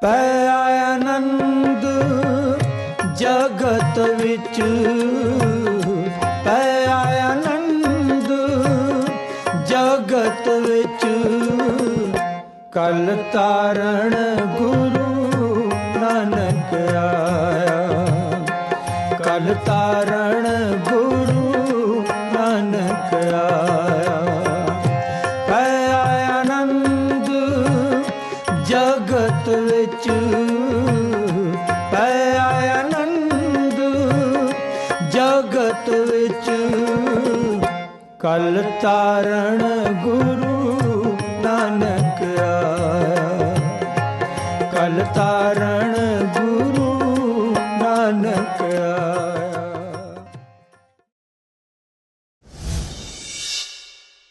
ਪੈ ਆਨੰਦ ਜਗਤ ਵਿੱਚ। ਪੈ ਆਨੰਦ ਜਗਤ ਵਿੱਚ। ਕਲ ਤਾਰਣ ਗੁਰੂ ਨਾਨਕ ਆਇਆ। ਕਲ ਤਾਰਣ ਗੁਰੂ ਨਾਨਕ ਆਇਆ। ਜਗਤ ਵਿੱਚ ਪੈ ਆਨੰਦ। ਜਗਤ ਵਿੱਚ ਕਲ ਤਾਰਨ ਗੁਰੂ ਨਾਨਕ ਆਇਆ। ਕਲ ਤਾਰਨ ਗੁਰੂ ਨਾਨਕ ਆਇਆ।